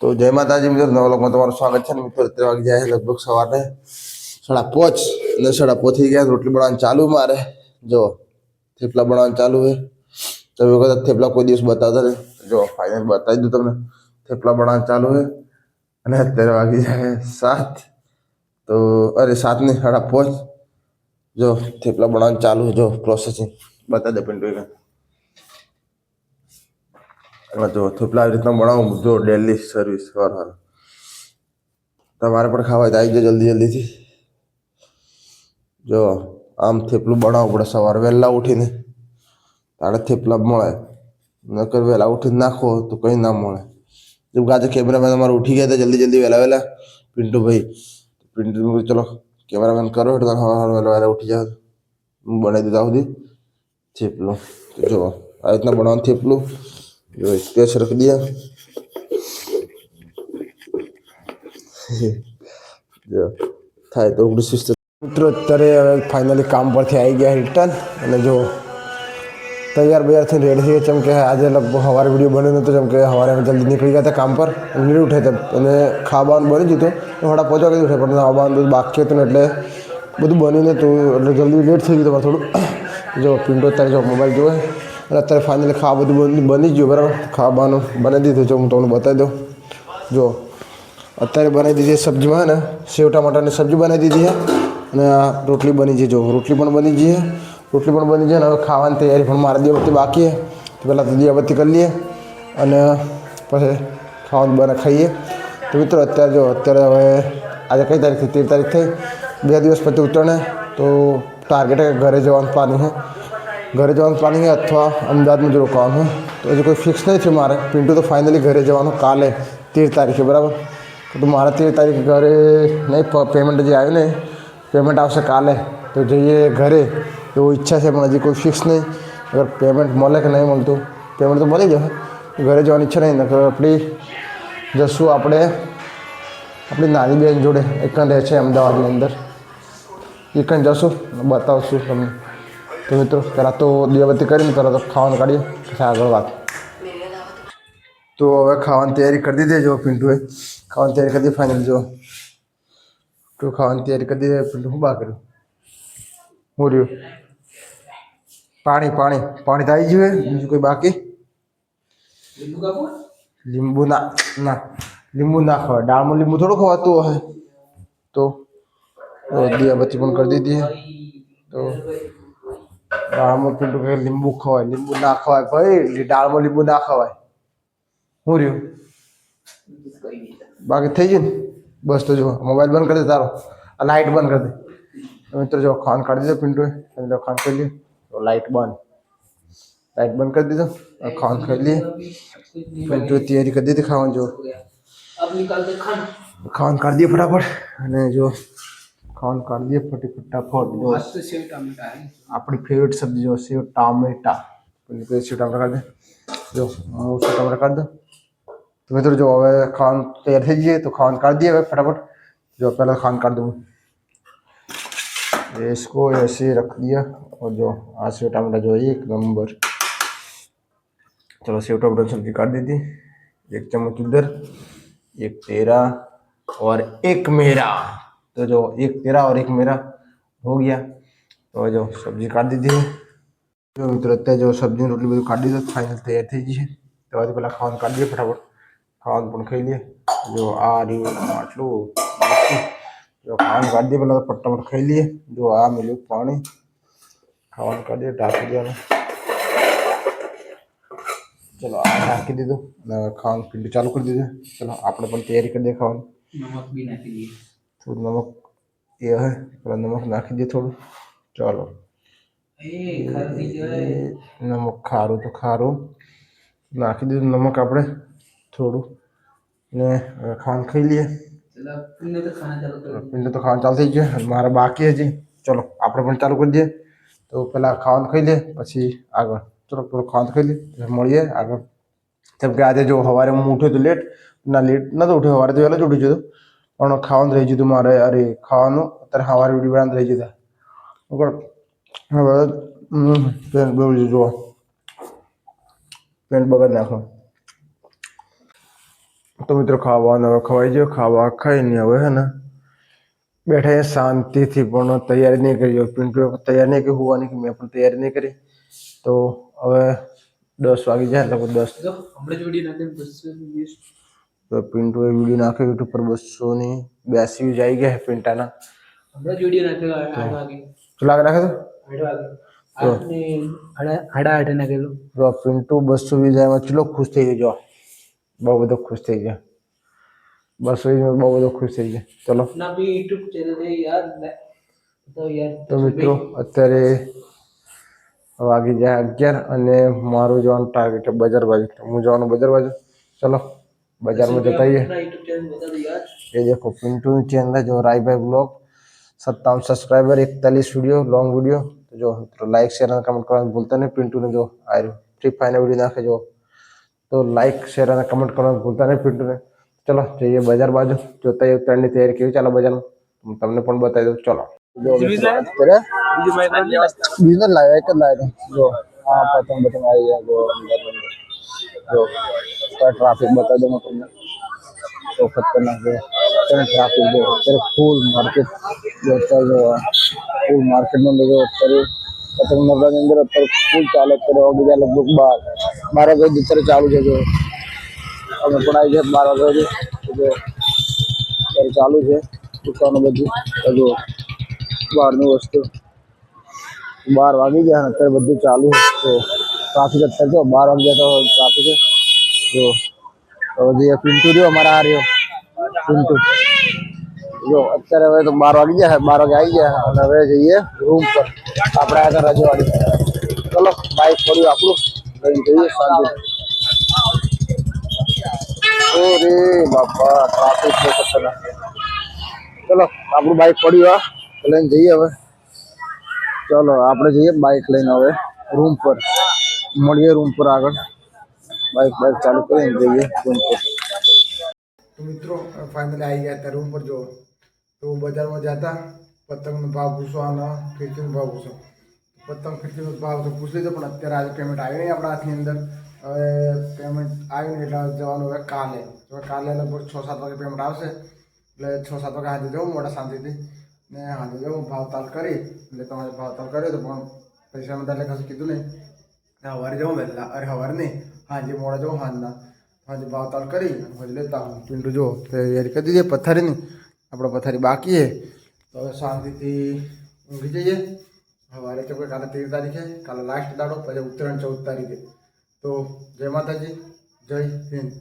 તો જય માતાજી મિત્રો નવલોકમાં તમારું સ્વાગત છે ને મિત્રો, અત્યારે વાગી જાય લગભગ સવારે સાડા પાંચ. અને સાડા પાંચ ગયા રોટલી બનાવવાનું ચાલુ મારે. જો, થેપલા બનાવવાનું ચાલુ છે. તમે વખત થેપલા કોઈ દિવસ બતાવતા ને જો ફાઇનલ બતાવી દઉં તમને. થેપલા બનાવવાનું ચાલુ છે અને અત્યારે વાગી જાય સાત. તો, અરે સાત ને સાડા પાંચ. જો, થેપલા બનાવવાનું ચાલુ છે. જો પ્રોસેસિંગ બતા દે પિન્ટુ એક જો થેપલા આવી રીતના બનાવું, જો ડેલી સર્વિસ વાર તમારે પણ ખાવા આવી જજો જલ્દી જલ્દીથી. જો આમ થેપલું બનાવવું પડે સવારે વહેલા ઉઠીને. તારે થેપલા મળે, નકર વહેલા ઉઠીને નાખો તો કંઈ ના મળે. જેમ કે આજે કેમેરામેન અમારે ઉઠી ગયા હતા જલ્દી જલ્દી વહેલા વહેલા. પિન્ટુભાઈ પિન્ટુ ચલો કેમેરામેન કરો એટલે સવારે વહેલા વહેલા ઉઠી જાઓ. હું બનાવી દીધા સુધી થેપલું. જો આ રીતના બનાવવાનું થેપલું. જો સ્પેસ રખી દે જો થાય તો ઓગણીસ વીસ મિત્રો અત્યારે હવે ફાઇનલી કામ પરથી આવી ગયા રિટર્ન અને જો તૈયાર બૈયાર થઈને રેડી થઈ ગયા જેમ કે આજે લગભગ સવારે વીડિયો બન્યો નહોતો જેમ કે સવારે અમે જલ્દી નીકળી ગયા હતા કામ પર નીકળી હતા અને ખાવાનું બની જતું થોડા પહોંચવા કરી ઉઠે પણ આવવાનું બધું બાકી હતું એટલે બધું બન્યું નહોતું એટલે જલ્દી લેટ થઈ ગયું તમારે થોડું જો પિન્ટો અત્યારે જો મોબાઈલ જોવે અને અત્યારે ફાઇનલી ખાવા બધું બની ગયું, બરાબર? ખાવાનું બનાવી દીધું, જો હું તમને બતાવી દઉં. જો, અત્યારે બનાવી દીધી સબ્જીમાં ને? સેવ ટમાટાની સબ્જી બનાવી દીધી છે અને રોટલી બની છે, જો, રોટલી પણ બની જઈએ રોટલી પણ બની જાય ને હવે ખાવાની તૈયારી પણ મારા દિવસથી બાકી તો પહેલાં તો દીવબત્તી કરી લઈએ અને પછી ખાવાનું બને ખાઈએ. તો મિત્રો, અત્યારે જો, અત્યારે હવે આજે કઈ તારીખ થઈ તેર તારીખ થઈ. બે દિવસ પછી ઉતરણે, તો ટાર્ગેટ ઘરે જવાનું પ્લાનિંગ છે. ઘરે જવાનું પ્લાનિંગ અથવા અમદાવાદમાં જ રોકાવાનું તો હજી કોઈ ફિક્સ નહીં થયું મારે. પિન્ટુ તો ફાઇનલી ઘરે જવાનું કાલે, તેર તારીખે, બરાબર? તો મારે તેર તારીખે ઘરે નહીં પેમેન્ટ જે આવ્યું ને પેમેન્ટ આવશે કાલે. તો જઈએ ઘરે. એવું ઈચ્છા છે, પણ હજી કોઈ ફિક્સ નહીં. અગર પેમેન્ટ મળે કે નહીં મળતું? પેમેન્ટ તો મળી જશે. ઘરે જવાની ઈચ્છા નહીં. નકર આપણી જશું આપણે, આપણી નાની બેન જોડે એકન રહે છે અમદાવાદની અંદર. એકન જશું બતાવશું તમને. તો મિત્રો પહેલાં તો દીવાબત્તી કરીને પહેલાં તો ખાવાનું કાઢીએ પછી આગળ વાત તો હવે ખાવાની તૈયારી કરી દીધી જો પિન્ટુએ ખાવાની તૈયારી કરી દીધી ફાઇનલ જો તો ખાવાની તૈયારી કરી દીધી પિન્ટુ શું બા કર્યું હું રહ્યું પાણી પાણી પાણી તો આવી ગયું હે? બીજું કોઈ બાકી? લીંબુ ના ના લીંબુ ના ખવાય. દાળમાં લીંબુ થોડું ખવાતું હશે. તો તો દીવાબત્તી પણ કરી દીધી હે. તો દાળમાં પેલું કે લીંબુ ખવાય, લીંબુ ના ખવાય ભાઈ દાળમાં લીંબુ ના ખવાય. હું રહ્યું? બાકી થઈ ગયું ને? બસ તો જો મોબાઈલ બંધ કરી દે તારો, આ લાઈટ બંધ કરી દે. મિત્રો જો ખાન કાઢી દીધો પિન્ટુએ એટલે ખાન કરી લ્યો. લાઈટ લાઇટ બંધ. લાઇટ બંધ કરી દીધો ખાન ખાઈ લઈએ. પિન્ટુએ તૈયારી કરી દીધી ખાવાનું જો ખાન કાઢી દે ફટાફટ. અને જો कौन कर दिए फटीफटा फोड़ लो आज तो सेव टमाटा है। अपनी फेवरेट सब्ज़ी जो सेव टमाटा पहले सेव टमाटर कर दे जो हाँ, उसको टमाटर कर दो तो मित्र जो अब खान तैयार है जी तो खान कर दिए फटाफट। जो पहले खान कर दूँ इसको ऐसे रख दिया और जो आज सेव टमाटर जो है एक नंबर। चलो सेव टमाटर सब्ज़ी काट दी थी एक चम्मच इधर एक तेरा और एक मेरा। तो जो एक तेरा और एक मेरा हो गया तो जो सब्जी काट दी थी જો મિત્રો અત્યારે જો સબ્જી રોટલી બધું કાઢી દીધું ફાઇનલ તૈયાર થઈ ગઈ છે તો આજે પહેલાં ખાવાનું કાઢી દઈએ ફટાફટ ખાવાનું પણ ખાઈ લઈએ જો આ રહ્યું આટલું જો ખાવાનું કાઢી દઈએ પહેલાં તો ફટાફટ ખાઈ લઈએ જો આ મળ્યું પાણી ખાવાનું કાઢી દઈએ ઢાંકી દેવાનું ચલો આ ઢાંકી દીધું અને હવે ખાવાનું પીંડું ચાલુ કરી દીધું ચલો આપણે પણ તૈયારી કરી દઈએ ખાવાની नमक भी नहीं दिए થોડું નમક એ હે પેલા નમક નાખી દે થોડું. ચાલો. નમક ખારું તો ખારું. નાખી દીધું નમક આપણે થોડું. ને ખાંડ ખાઈ લઈએ. પિંડ તો ખાવાનું ચાલુ થઈ ગયું. મારા બાકી હજી. ચલો આપણે પણ ચાલુ કરી દઈએ. તો પહેલાં ખાવાનું ખાઈ લઈએ પછી આગળ. ચલો પેલું ખાવાનું ખાઈ લઈએ મળીએ આગળ. કેમ કે આજે જો સવારે હું ઉઠ્યો તો લેટ ના લેટ નતો ઉઠ્યો સવારે તો વહેલો જ ઉઠી જતો પણ ખાવાનું રહી ಮಾರ ಅರಿ સવારે વીડિયો બનાવવાનું રહી જતા હવે પેન્ટ બગડી જુઓ. પેન્ટ બગડ નાખો. તો મિત્રો, ખાવાનું ખવાઈ ગયો. ખાવા ખાઈને હવે હે બેઠા શાંતિથી, પણ તૈયારી નહીં કરી. પિન્ટુ તૈયાર નહીં કરી, હોવાની કે મેં પણ તૈયારી નહીં કરી. તો હવે દસ વાગી જાય, લગભગ દસ. બસો તો પિન્ટુએ વીડિયો નાખ્યો યુટ્યુબ પર બસોની બ્યાસી વ્યૂઝ આવી ગયા છે પિન્ટાના. હમણાં જ વીડિયો નાખ્યો આઠ વાગે. કેટલા લાગે રાખે આઠ વાગે. ને નાખેલું. તો પિન્ટુ બસો વ્યૂઝ આવ્યા ચલો ખુશ થઈ ગયો. જો બહુ બધો ખુશ થઈ ગયા. બસો વ્યૂઝ બહુ બધો ખુશ થઈ ગયો. ચલો. ના બી યુટ્યુબ ચેનલ છે યાર તો યાર તો મિત્રો અત્યારે વાગી જાય અગિયાર અને મારું જવાનું ટાર્ગેટ છે બજાર બાજુ. હું જવાનું બજાર બાજુ. ચલો. બજારમાં જતા આવીએ अपना यूट्यूब चैनल बता दो यार ये देखो पिंटू चैनल है जो राय भाई ब्लॉग सत्तावन सब्सक्राइबर इकतालीस वीडियो लॉन्ग वीडियो तो जो तो लाइक शेयर और कमेंट करना भूलता नहीं पिंटू ने जो आए फ्री फाइनल वीडियो नाखे जो तो लाइक शेयर और कमेंट करना भूलता नहीं पिंटू ने चलो જઈએ બજાર બાજુ જોતા એ ઉત્તરાયણની તૈયારી કેવી ચાલે બજારમાં હું તમને પણ બતાવી દઉં ચલો અત્યારે બીજો લાવ્યા એક જ લાવ્યા જો આ પતંગ પતંગ આવી ગયા જો અંદર અંદર. જો ટ્રાફિક બતાવી દઉં હું તમને તો ખતરનાક છે અત્યારે ટ્રાફિક જો અત્યારે ફૂલ માર્કેટ જો અત્યારે જો ફૂલ માર્કેટમાં બધો અત્યારે પતંગ મરવાની અંદર અત્યારે ફૂલ ચાલે અત્યારે હવે બીજા લગભગ બાર બાર વાગે અત્યારે ચાલુ છે જો અમે પણ આવી ગયા બાર વાગે સુધી જો અત્યારે ચાલુ છે દુકાનો બધી તો જો બહારની વસ્તુ બાર વાગી ગયા અને અત્યારે બધું ચાલુ છે તો ટ્રાફિક અત્યારે જો બાર વાગ્યા તો ટ્રાફિક જો તો જે પિન્ટુ રહ્યો અમારા આ રહ્યો પિન્ટુ જો અત્યારે હવે તો બાર વાગી ગયા બાર વાગે આવી ગયા અને હવે જઈએ રૂમ પર આપણે આગળ રજવાડી ચલો બાઈક પડ્યું આપણું લઈને જઈએ શાંતિ ઓ રે બાપા ટ્રાફિક છે ખતરનાક ચલો આપણું બાઈક પડ્યું આ તો લઈને જઈએ હવે ચલો આપણે જઈએ બાઈક લઈને હવે રૂમ પર મળીએ રૂમ પર આગળ. બાઈક બાઈક ચાલુ કરીને જઈએ રૂમ પર. મિત્રો ફાઇનલી આવી ગયા હતા રૂમ પર, જો. તો બજારમાં જતા પતંગનો ભાવ પૂછવાના ખીચડીનો ભાવ પૂછો. પતંગ ખીચડીનો ભાવ તો પૂછી લીધો, પણ અત્યારે આજે પેમેન્ટ આવી નહીં આપણા હાથની અંદર. હવે પેમેન્ટ આવી નહીં એટલે જવાનું હવે કાલે. હવે કાલે લગભગ છ સાત વાગે પેમેન્ટ આવશે. એટલે છ સાત વાગે હાજર જવું મોટા શાંતિથી ને હાજર જવું, ભાવતાલ કરી. એટલે તમારે ભાવતાલ કર્યો તો પણ પૈસા બધા એટલે કશું કીધું નહીં. સવારે જાઉં વહેલા અરે સવારે નહીં. હાજે મોડા જાઉં હાજના. હાજે ભાવતાલ કરી પછી લેતા હું પિંડુ જો તૈયારી કરી દીધી, પથારીની. આપણે પથારી બાકી છે. તો હવે શાંતિથી ઊંઘી જઈએ. સવારે તો કે કાલે તેર તારીખે, કાલે લાસ્ટ દાડો, પછી ઉત્તરાયણ ચૌદ તારીખે. તો જય માતાજી, જય હિન્દ.